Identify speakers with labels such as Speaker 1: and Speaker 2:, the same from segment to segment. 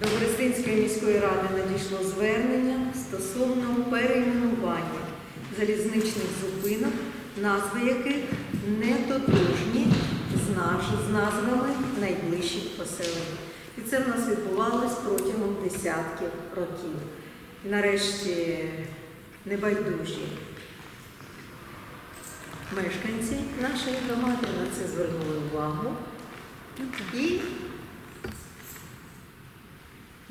Speaker 1: До Берестинської міської ради надійшло звернення стосовно перейменування залізничних зупинок, назви яких не тотожні з, назвами найближчих поселень. І це в нас відбувалось протягом десятків років. Нарешті небайдужі мешканці нашої громади на це звернули увагу. І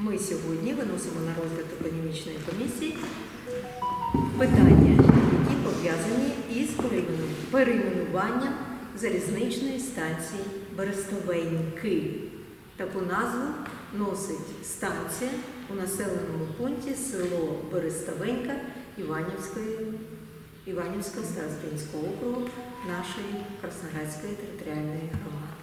Speaker 1: ми сьогодні виносимо на розгляд економічної комісії питання, які пов'язані із перейменуванням залізничної станції Берестовеньки. Таку назву носить станція у населеному пункті село Берестовенька Іванівської, Іванівського старостинського округу нашої Красноградської територіальної громади.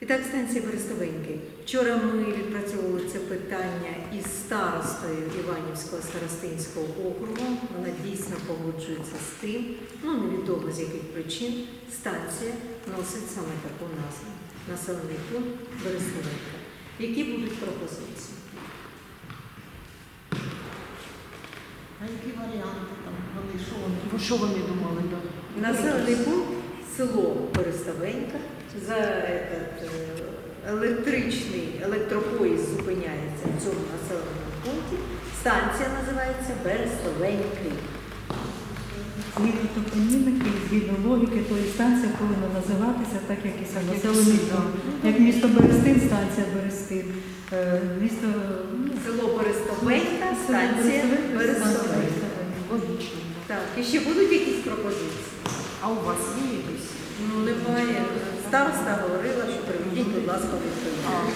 Speaker 1: І так, станція Берестовеньки. Вчора ми відпрацьовували це питання із старостою Іванівського старостинського округу. Вона дійсно погоджується з тим, ну невідомо з яких причин, станція носить саме таку назву. Населений пункт Берестовенька. Які будуть пропозиції?
Speaker 2: А які варіанти там вони що вони?
Speaker 3: Що вони думали?
Speaker 1: Населений пункт село Берестовенька. За этот, е, електричний електропоїзд зупиняється в цьому населеному пункті. Станція називається Берестовеньки.
Speaker 4: Згідно топонімики, згідно логіки, то і станція повинна називатися так, як і сам населений пункт. Як місто Берестин, станція Берестин. Е, Місто ну,
Speaker 1: Село Берестовенька, станція
Speaker 4: Берестовенька,
Speaker 1: Берестовенька.
Speaker 3: Логічно.
Speaker 1: Так, і ще будуть якісь пропозиції?
Speaker 3: А у вас є якісь?
Speaker 1: Ну, немає. Староста говорила, що приведіть, будь ласка, відповідь.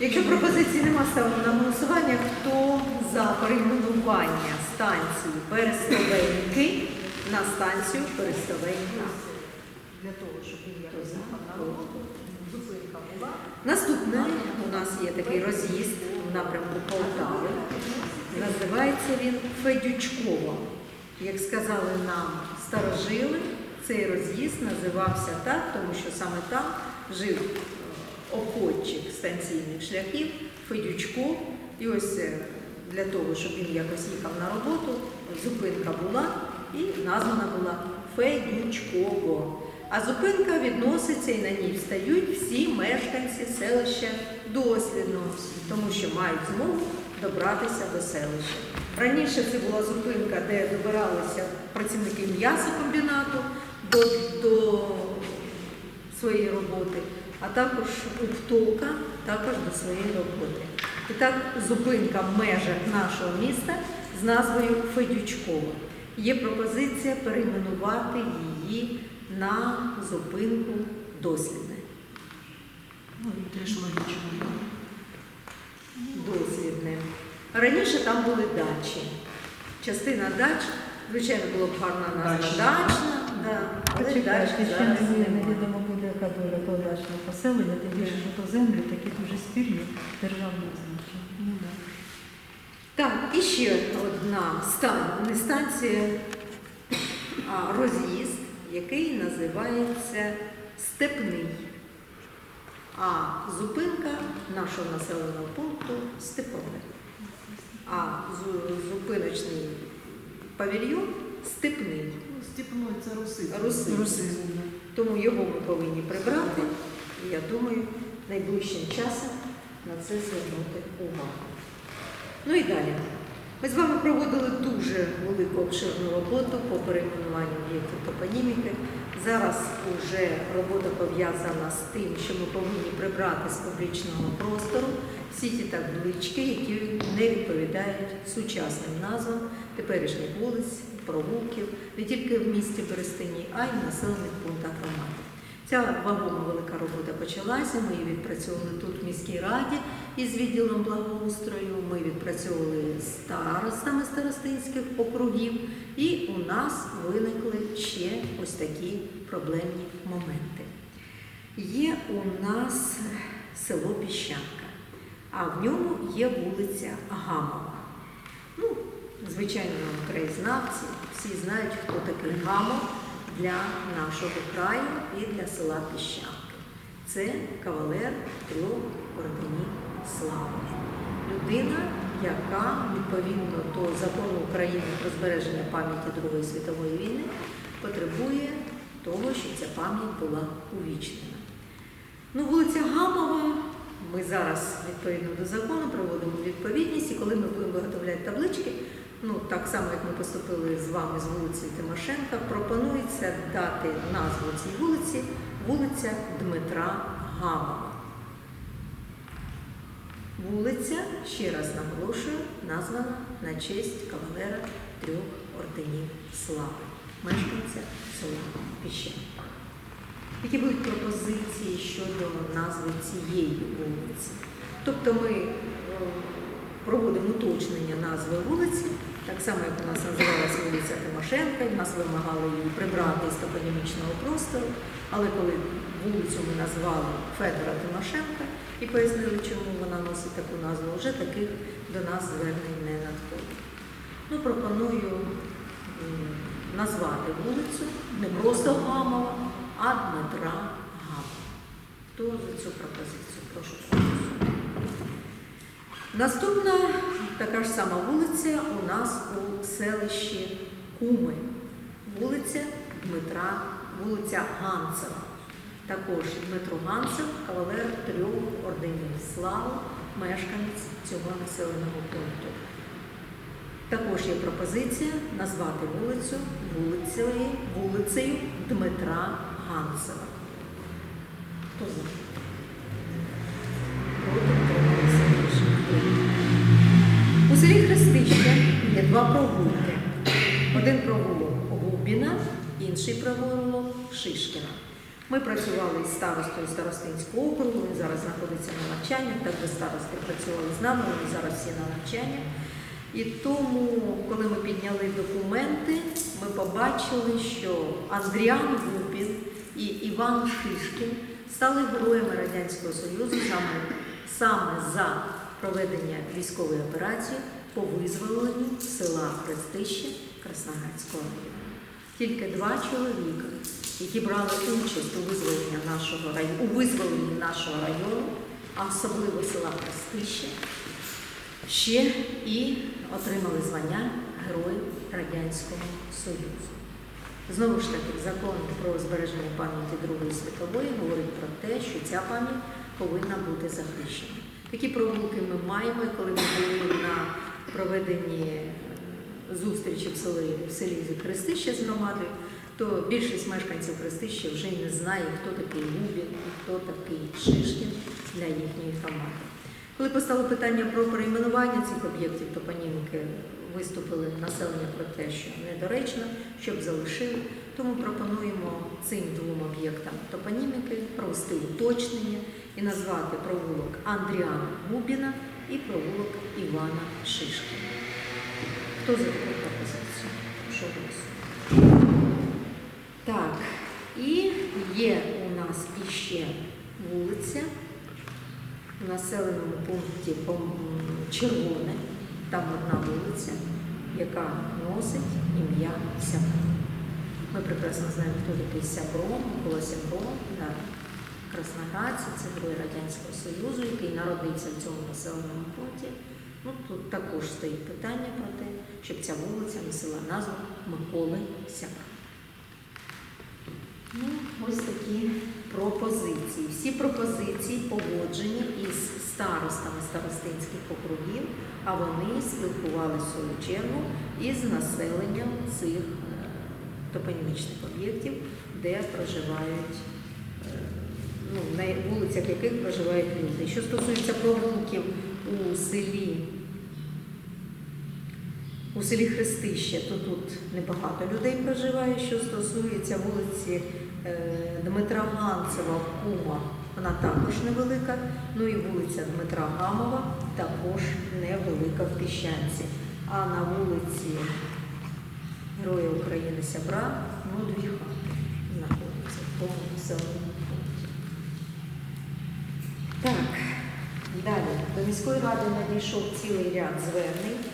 Speaker 1: Якщо пропозиції нема, ставимо на голосування, хто за перейменування станції Берестовеньки на станцію Берестовенька.
Speaker 3: для того, щоб він зупинка була.
Speaker 1: Наступне у нас є такий роз'їзд в напрямку Полтави. Називається він Федючково. Як сказали нам старожили, цей роз'їзд називався так, тому що саме там жив е, обходчик станційних шляхів Федючко. І ось е, для того, щоб він якось їхав на роботу, зупинка була і названа була Федючково. А зупинка відноситься і на ній встають всі мешканці селища дослідно, тому що мають змогу добратися до селища. Раніше це була зупинка, де добиралися працівники м'ясокомбінату до, до своєї роботи, а також уптовка також до своєї роботи. І так, зупинка в межах нашого міста з назвою Федючкова. Є пропозиція перейменувати її на зупинку дослідне.
Speaker 3: Ну, теж логічно.
Speaker 1: Дослідне. Раніше там були дачі. Частина дач, звичайно, була б гарна назва
Speaker 3: Дачна.
Speaker 1: дачна, да, але
Speaker 4: ще
Speaker 1: зараз
Speaker 4: не невідомо буде, яка доля того поселення, тим більше, що то землі такі дуже спірні державного значення.
Speaker 3: Ну, да.
Speaker 1: Так, і ще одна стан, не станція, а роз'їзд, який називається Степний. А зупинка нашого населеного пункту Степове. А зупиночний павільйон Степний.
Speaker 2: Ну, це
Speaker 1: русизм.
Speaker 3: Русизм. Русизм.
Speaker 1: Тому його ми повинні прибрати. І я думаю, найближчим часом на це звернути увагу. Ну і далі. Ми з вами проводили дуже велику обширну роботу по перейменуванню об'єктів топоніміки. Зараз вже робота пов'язана з тим, що ми повинні прибрати з публічного простору всі ті таблички, які не відповідають сучасним назвам теперішніх вулиць, провулків, не тільки в місті Берестині, а й в населених пунктах громади. Ця вагома велика робота почалася. Ми її відпрацьовували тут в міській раді із відділом благоустрою. Ми відпрацьовували старостами старостинських округів, і у нас виникли ще ось такі проблемні моменти. Є у нас село Піщанка, а в ньому є вулиця Гамова. Ну, звичайно, краєзнавці всі знають, хто такий Гамов для нашого краю і для села Піщанки. Це кавалер трьох орденів людина, яка відповідно до закону України про збереження пам'яті Другої світової війни потребує того, щоб ця пам'ять була увічнена. Ну, вулиця Гамова. Ми зараз відповідно до закону проводимо відповідність, і коли ми будемо виготовляти таблички, ну так само як ми поступили з вами з вулиці Тимошенка, пропонується дати назву цій вулиці вулиця Дмитра Гамова. Вулиця, ще раз наголошую, названа на честь кавалера трьох орденів слави, мешканця села Піщанка. Які будуть пропозиції щодо назви цієї вулиці? Тобто ми е, проводимо уточнення назви вулиці, так само, як у нас називалася вулиця Тимошенка, і нас вимагали її прибрати з топонімічного простору, але коли вулицю ми назвали Федора Тимошенка і пояснили, чому вона носить таку назву, вже таких до нас звернень не надходить. Ну, пропоную назвати вулицю не просто Гамова, а Дмитра Гамова. Хто за цю пропозицію? Прошу. Наступна така ж сама вулиця у нас у селищі Куми. Вулиця Дмитра, вулиця Ганцева. Також Дмитро Ганцев, кавалер трьох орденів слави, мешканець цього населеного пункту. Також є пропозиція назвати вулицю вулицею, вулицею Дмитра Ганцева. Хто за? Проти утрималися рішення. У селі Хрестище є два провулки. Один провулок Губіна, інший провулок Шишкіна. Ми працювали із старостою Старостинського округу, він зараз знаходиться на навчаннях, так би старости працювали з нами, вони зараз всі на навчаннях. І тому, коли ми підняли документи, ми побачили, що Андріан Гупін і Іван Шишкін стали героями Радянського Союзу саме, саме за проведення військової операції по визволенню села Хрестище Красноградського району. Тільки два чоловіка, які брали участь у визволенні нашого району, у визволенні нашого району, а особливо села Хрестище, ще і отримали звання Герой Радянського Союзу. Знову ж таки, закон про збереження пам'яті Другої світової говорить про те, що ця пам'ять повинна бути захищена. Такі прогулки ми маємо, коли ми були на проведенні е, зустрічі в селі, в селі Хрестище з громадою, то більшість мешканців Хрестища вже й не знає, хто такий Губін і хто такий Шишкін для їхньої громади. Коли постало питання про перейменування цих об'єктів топоніміки, виступили населення про те, що недоречно, щоб залишили. Тому пропонуємо цим двом об'єктам топоніміки провести уточнення і назвати провулок Андріана Губіна і провулок Івана Шишкіна. Хто за таку пропозицію? Прошу голосувати. Так, і є у нас іще вулиця в населеному пункті Червоне, там одна вулиця, яка носить ім'я Сябро. Ми прекрасно знаємо, хто такий Сябро, Микола Сябро. Красноградці, це герой Радянського Союзу, який народився в цьому населеному пункті. Ну, тут також стоїть питання про те, щоб ця вулиця носила назву Миколи Сябра. Ну, ось такі пропозиції. Всі пропозиції погоджені із старостами старостинських округів, а вони спілкувалися свою чергу із населенням цих е, топонімічних об'єктів, де проживають, ну, на вулицях яких проживають люди. Що стосується провулків у селі у селі Хрестище, то тут небагато людей проживає. Що стосується вулиці е, Дмитра Ганцева в Кума, вона також невелика. Ну і вулиця Дмитра Гамова також невелика в Піщанці. А на вулиці Героя України Сябра ну, дві хати знаходяться в тому населеному пункті. Так, далі. До міської ради надійшов цілий ряд звернень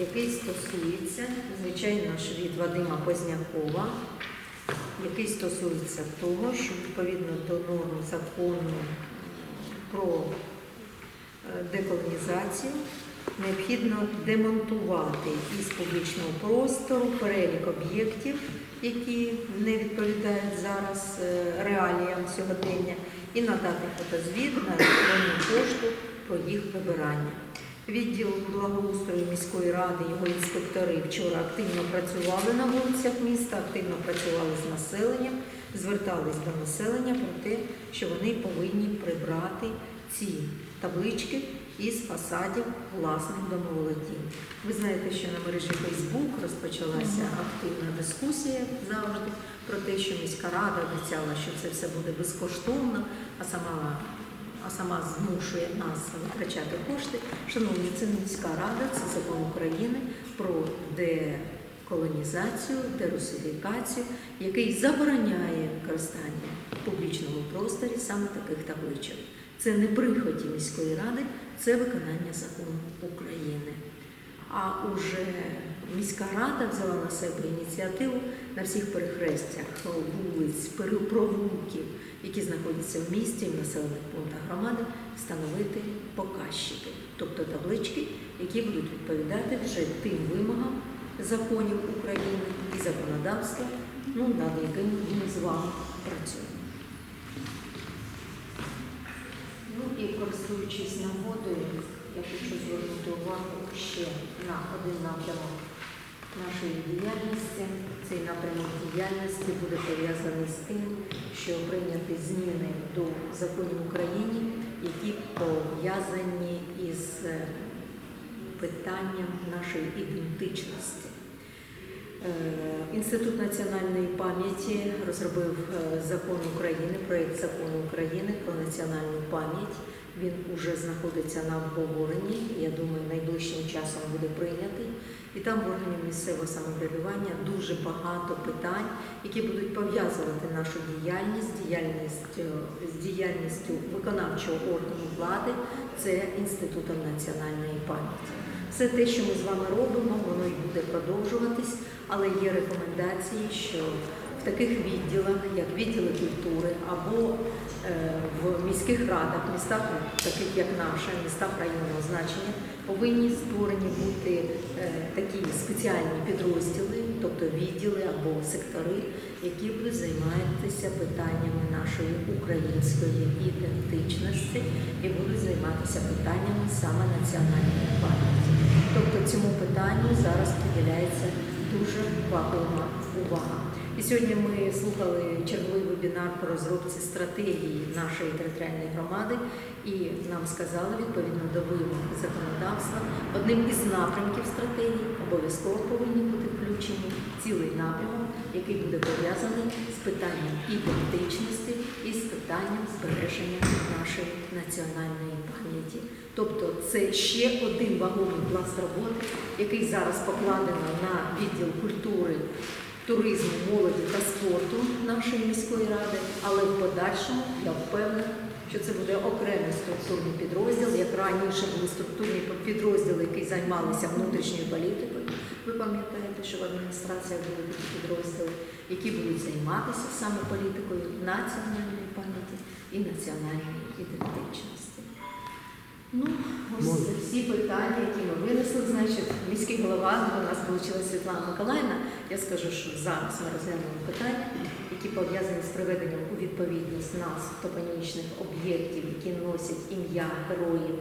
Speaker 1: який стосується, звичайно ж, від Вадима Познякова, який стосується того, що відповідно до норм закону про е, деколонізацію необхідно демонтувати із публічного простору перелік об'єктів, які не відповідають зараз е, реаліям сьогодення, і надати фотозвіт на електронну пошту про їх вибирання. Відділ благоустрою міської ради, його інспектори вчора активно працювали на вулицях міста, активно працювали з населенням, звертались до населення про те, що вони повинні прибрати ці таблички із фасадів власних домоволодінь. Ви знаєте, що на мережі Facebook розпочалася активна дискусія завжди про те, що міська рада обіцяла, що це все буде безкоштовно, а сама а сама змушує нас витрачати кошти. Шановні, це міська рада, це закон України про деколонізацію, дерусифікацію, який забороняє використання в публічному просторі саме таких табличок. Це не приході міської ради, це виконання закону України. А уже міська рада взяла на себе ініціативу на всіх перехрестях вулиць, пере- провулків, які знаходяться в місті, в населених пунктах громади, встановити показчики, тобто таблички, які будуть відповідати вже тим вимогам законів України і законодавства, ну, над яким ми з вами працюємо. Ну і користуючись нагодою, я хочу звернути увагу ще на один напрямок нашої діяльності. Цей напрямок діяльності буде пов'язаний з тим, що прийняті зміни до законів України, які пов'язані із е, питанням нашої ідентичності. Е, Інститут національної пам'яті розробив е, закон України, проєкт закону України про національну пам'ять. Він уже знаходиться на обговоренні. Я думаю, найближчим часом буде прийнятий. І там в органі місцевого самоврядування дуже багато питань, які будуть пов'язувати нашу діяльність, діяльність е, з діяльністю виконавчого органу влади, це інститутом національної пам'яті. Все те, що ми з вами робимо, воно і буде продовжуватись, але є рекомендації, що в таких відділах, як відділи культури або е, в міських радах, містах, таких як наша, містах районного значення, повинні створені бути е, такі спеціальні підрозділи, тобто відділи або сектори, які будуть займатися питаннями нашої української ідентичності і будуть займатися питаннями саме національної пам'яті. Тобто цьому питанню зараз приділяється дуже вагома увага. І сьогодні ми слухали черговий вебінар по розробці стратегії нашої територіальної громади, і нам сказали відповідно до вимог законодавства, одним із напрямків стратегії обов'язково повинні бути включені цілий напрямок, який буде пов'язаний з питанням ідентичності і з питанням збереження нашої національної пам'яті. Тобто це ще один вагомий пласт роботи, який зараз покладено на відділ культури туризму, молоді та спорту нашої міської ради, але в подальшому я впевнена, що це буде окремий структурний підрозділ, як раніше були структурні підрозділи, які займалися внутрішньою політикою. Ви пам'ятаєте, що в адміністраціях були такі підрозділи, які будуть займатися саме політикою національної пам'яті і національної ідентичності. Ну, ось
Speaker 5: Можна?
Speaker 1: всі питання, які ми винесли, значить, міський голова до нас долучилася Світлана Миколаївна. Я скажу, що зараз ми розглянемо питання, які пов'язані з приведенням у відповідність нас топонімічних об'єктів, які носять ім'я героїв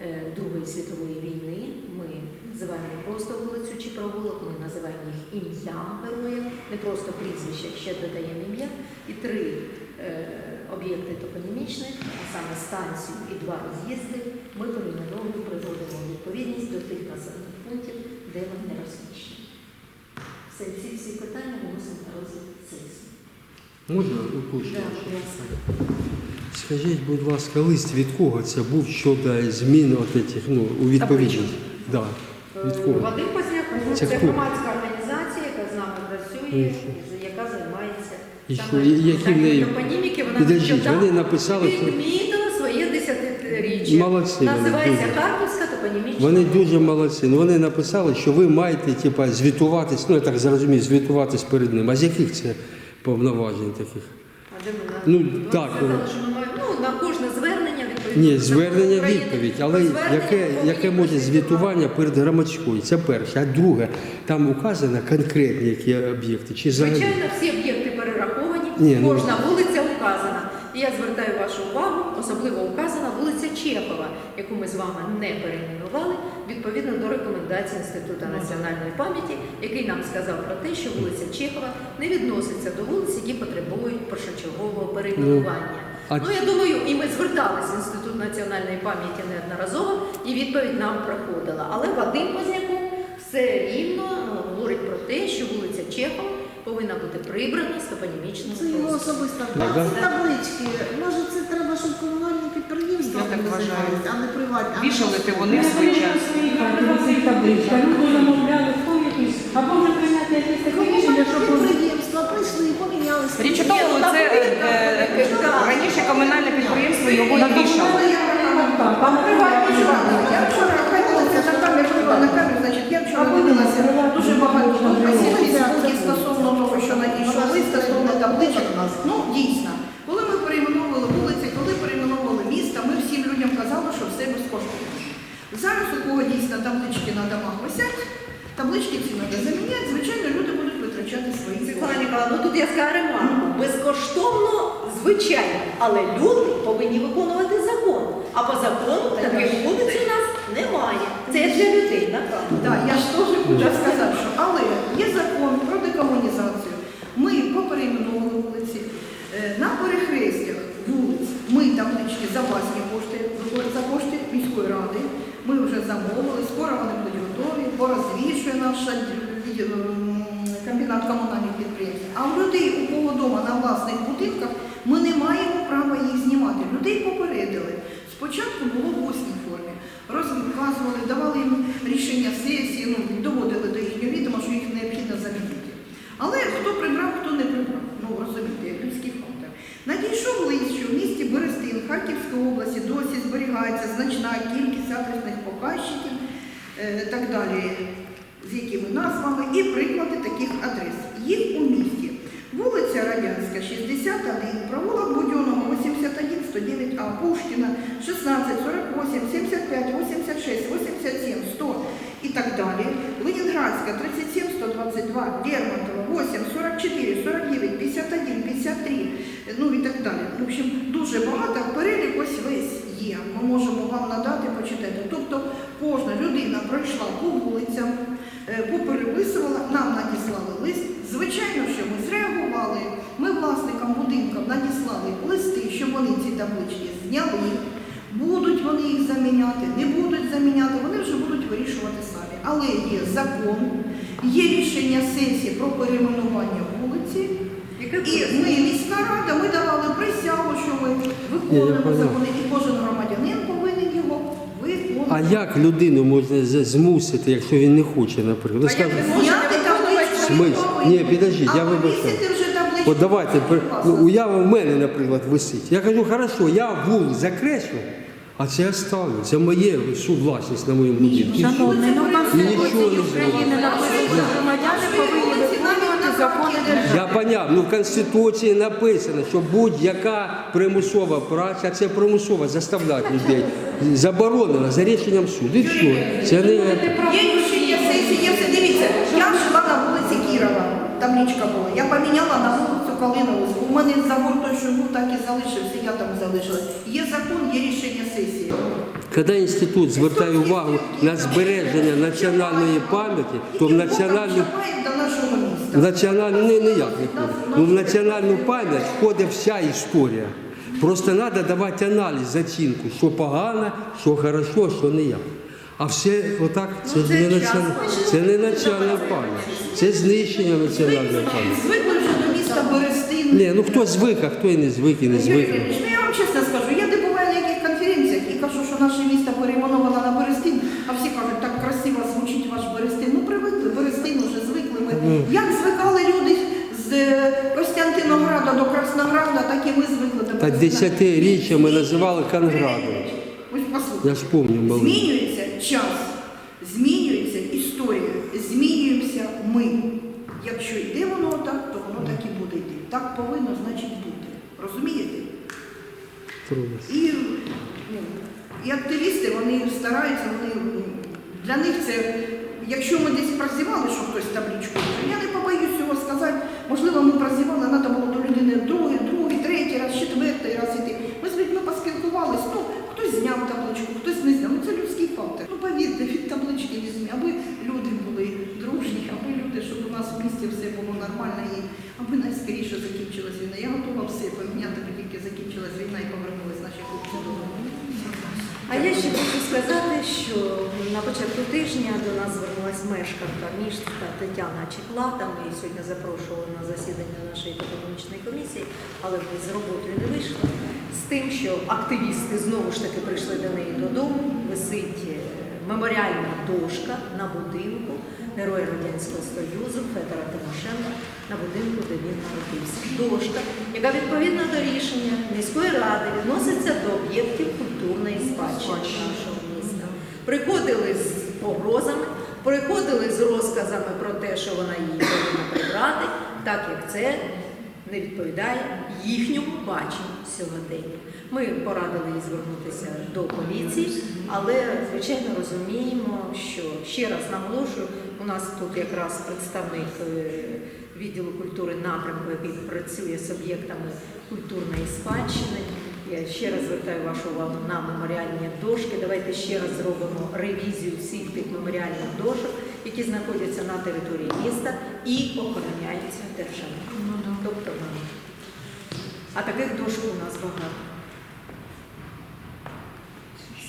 Speaker 1: е, Другої світової війни. Ми називаємо не просто вулицю чи провулок, ми називаємо їх ім'ям героїв, не просто прізвище, ще додаємо ім'я. І три е, об'єкти топонімічних, а саме станцію і два роз'їзди, ми перейменовуємо, приводимо відповідність до тих населених пунктів, де вони розміщені. Все ці всі питання виносимо на розгляд сесії.
Speaker 5: Можна
Speaker 1: Да,
Speaker 5: уточнити?
Speaker 1: будь.
Speaker 5: Скажіть, будь ласка, лист від кого це був щодо змін от этих, ну, у відповідність? Да. Від кого?
Speaker 1: Е, Вадим Позняков
Speaker 5: Це
Speaker 1: це
Speaker 5: хто?
Speaker 1: громадська організація, яка з нами працює,
Speaker 5: і
Speaker 1: яка займається
Speaker 5: І що, і які в неї-
Speaker 1: Вона
Speaker 5: Підождіть, вони написали, що-
Speaker 1: десятиріччя.
Speaker 5: Молодці вони,
Speaker 1: Називається
Speaker 5: дуже.
Speaker 1: Харківська топонімічна.
Speaker 5: Вони дуже молодці. Ну, вони написали, що ви маєте типа, звітуватись, ну я так зрозумів, звітуватись перед ним. А з яких це повноважень таких?
Speaker 1: А де
Speaker 5: Ну, так, ну.
Speaker 1: що ми маємо- ну, на кожне звернення відповідно
Speaker 5: Ні, звернення відповідь, але
Speaker 1: звернення
Speaker 5: яке, яке може звітування перед громадською? Це перше. А друге, там указано конкретні які об'єкти. Чи взагалі?
Speaker 1: Звичайно, всі об'єкти перераховані,
Speaker 5: Ні, ну-
Speaker 1: кожна вулиця указана. І я звертаю вашу увагу, особливо указана Чехова, яку ми з вами не перейменували, відповідно до рекомендацій Інституту національної пам'яті, який нам сказав про те, що вулиця Чехова не відноситься до вулиць, які потребують першочергового перейменування.
Speaker 5: а-
Speaker 1: Ну, я думаю, і ми зверталися в Інститут національної пам'яті неодноразово, і відповідь нам проходила. Але Вадим Позняков все рівно е, говорить про те, що вулиця Чехова повинна бути прибрана з топонімічного
Speaker 2: Це його особиста
Speaker 5: да.
Speaker 2: Ці таблички. Може, це треба, щоб комунальні підприємства
Speaker 3: Я так вважаю.
Speaker 2: називались, а не приватні.
Speaker 3: Вішалити вони в свій час.
Speaker 4: Люди замовляли якийсь, або вже прийняти якісь такі рішення, щоб
Speaker 2: підприємства прийшли і помінялися.
Speaker 3: Річ у тому, це е, е, раніше комунальне підприємство його і вішало.
Speaker 4: На приватні ж
Speaker 6: Я вчора ходилася на камеру, на камеру, значить, я вчора дивилася дуже багато попросів Фейсбуці стосовно того, що надійшов лист стосовно табличок. Ну, дійсно, коли ми перейменовували вулиці, коли перейменовували міста, ми всім людям казали, що все безкоштовно. Зараз у кого дійсно таблички на домах висять, таблички ці треба заміняти, звичайно, люди будуть витрачати свої
Speaker 1: Світлана. Ніколаївна, ну тут я скажу ремарку. Безкоштовно, звичайно, але люди повинні виконувати закон. А по закону таких вулиць у нас немає. Це для людей, направду.
Speaker 6: Так, я ж теж хочу сказати, що але є закон про декомунізацію. Ми поперейменовували вулиці. Е, На перехрестях вулиць ми таблички за власні кошти, за кошти міської ради. Ми вже замовили, скоро вони будуть готові, порозвішує наша е, комбінат комунальних підприємств. А у людей, у кого вдома на власних будинках, ми не маємо права їх знімати. Людей попередили. Спочатку було в усній формі. Розказували, давали їм рішення сесії, ну, доводили до їхнього відома, що їх необхідно замінити. Але хто прибрав, хто не прибрав. Розумієте, людський фактор. Надійшов лист, що в місті Берестин Харківської області досі зберігається значна кількість адресних показчиків, е, так далі, з якими назвами, і приклади таких адрес. Їх у місті. Вулиця Радянська, 61, провулок Будьонного, 81, 109А, Пушкіна, 16, 48, 75, 86, 87, 100 і так далі. Ленінградська, 37, 122, Лермонтова, 8, 44, 49, 51, 53, ну і так далі. В общем, дуже багато, перелік ось весь є. Ми можемо вам надати, почитати. Тобто кожна людина пройшла по вулицям, е, попереписувала, нам надіслали лист. Звичайно, що ми зреагували. Ми власникам будинків надіслали листи, щоб вони ці таблички зняли. Будуть вони їх заміняти, не будуть заміняти, вони вже будуть вирішувати самі. Але є закон, є рішення сесії про перейменування вулиці. І ми, міська рада, ми давали присягу, що ми виконуємо закони, і кожен громадянин повинен його виконувати.
Speaker 5: А як людину можна змусити, якщо він не хоче, наприклад? Ви
Speaker 1: А як
Speaker 5: скажете,
Speaker 6: повинен.
Speaker 5: Ні, підождіть, я вибачаю.
Speaker 6: вже табличку.
Speaker 5: От давайте, при- ну, уява в мене, наприклад, висить. Я кажу, хорошо, я вулицю закреслю, а це оставлю. Це моє сувласність на моєму будинку.
Speaker 4: Шановний, ну в
Speaker 5: Нічого
Speaker 4: Конституції
Speaker 5: не
Speaker 4: України написано, що громадяни повинні виконувати закони держави.
Speaker 5: Я поняв, ну в Конституції написано, що будь-яка примусова праця, це примусова заставляти людей. Заборонено за рішенням суду. І все. Це не
Speaker 6: Є рішення сесії, є все. Дивіться, я жила на вулиці Кірова, табличка була. Я поміняла на вулицю Калинову. У мене забор той, що був, так і залишився, я там залишилась. Є закон, є рішення сесії.
Speaker 5: коли інститут звертає увагу на збереження національної пам'яті, то в національну. В національну не, не. Ну, в національну пам'ять входить вся історія. Просто треба давати аналіз, оцінку, що погано, що хорошо, що не як. А все отак,
Speaker 6: Ну, це
Speaker 5: не національна пам'ять, це знищення національної пам'яті.
Speaker 6: Міста Берестин.
Speaker 5: Ні, ну хто звик, а хто і не звик, і не
Speaker 6: Юрій
Speaker 5: звик.
Speaker 6: Юрійович, ну я вам чесно скажу, я де буваю на яких конференціях і кажу, що наше місто перейменовано на Берестин, а всі кажуть, так красиво звучить ваш Берестин. Ну привикли, Берестин вже звикли ми. Як звикали люди з е, Костянтинограда до Краснограда, так і ми звикли до
Speaker 5: Та
Speaker 6: Берестина.
Speaker 5: десятиріччя ми називали Конградом.
Speaker 6: Ось послухайте.
Speaker 5: Я ж пам'ятаю.
Speaker 6: Змінюється час, змінюється історія, змінюємося ми. Якщо йде воно так, то воно так і буде йти. Так повинно, значить, бути. Розумієте? І ну, і активісти вони стараються, вони для них це. Якщо ми десь працювали, що хтось табличку, я не побоюсь цього сказати. Можливо, ми прозівали, треба було до людини другий, другий, третій раз, четвертий раз іти. Ми з людьми поспілкувалися. Ну, хтось зняв табличку, хтось не зняв. Ну це людський фактор. Ну повірте, від таблички візьмі, аби люди були дружні, аби люди, щоб у нас в місті все було нормально і аби найскоріше закінчилась війна. Я готова все поміняти, аби тільки закінчилась війна і повернулись наші хлопці додому.
Speaker 1: А я ще хочу сказати, що на початку тижня до нас звернулася мешканка міста Тетяна Чеклата. Ми її сьогодні запрошували на засідання нашої економічної комісії, але ми з роботою не вийшли. З тим, що активісти знову ж таки прийшли до неї додому, висить е, меморіальна дошка на будинку Героя Радянського Союзу Федора Тимошенка на будинку, де він народився. Дошка, яка відповідно до рішення міської ради відноситься до об'єктів культурної спадщини нашого міста. Приходили з погрозами, приходили з розказами про те, що вона її повинна прибрати, так як це не відповідає їхньому баченню сьогодення. Ми порадили їй звернутися до поліції, але звичайно розуміємо, що ще раз наголошую, у нас тут якраз представник е, відділу культури напрямку, який працює з об'єктами культурної спадщини. Я ще раз звертаю вашу увагу на меморіальні дошки. Давайте ще раз зробимо ревізію всіх тих меморіальних дошок, які знаходяться на території міста і охороняються державою. Тобто. А таких дошок у нас багато.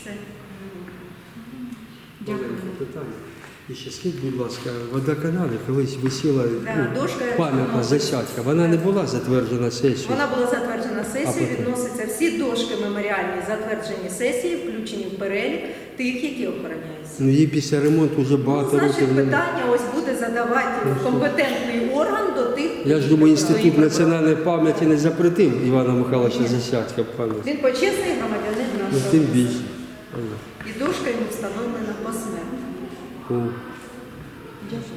Speaker 1: Все.
Speaker 5: Дякую. Питання. І ще скажіть, будь ласка, в водоканалі колись висіла
Speaker 1: Да,
Speaker 5: ну,
Speaker 1: дошка,
Speaker 5: пам'ятна
Speaker 1: ну,
Speaker 5: засядка. Вона не була затверджена сесією.
Speaker 1: Вона була затверджена сесією, відносяться всі дошки меморіальні, затверджені сесії, включені в перелік тих, які охороняються.
Speaker 5: Ну її після ремонту вже
Speaker 1: Ну,
Speaker 5: багато
Speaker 1: значить,
Speaker 5: років
Speaker 1: питання ось буде задавати компетентний орган до тих.
Speaker 5: Я ж думаю, інститут національної пам'яті не запретив Івана Михайловича Засядька пам'ять.
Speaker 1: Він почесний громадянин
Speaker 5: Ну
Speaker 1: нашого.
Speaker 5: тим більше.
Speaker 1: І дошка йому встановлена посмертно.
Speaker 5: смерті.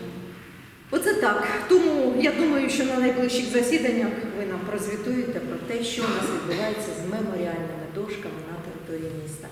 Speaker 1: Оце так. Тому я думаю, що на найближчих засіданнях ви нам прозвітуєте про те, що у нас відбувається з меморіальними дошками на території міста.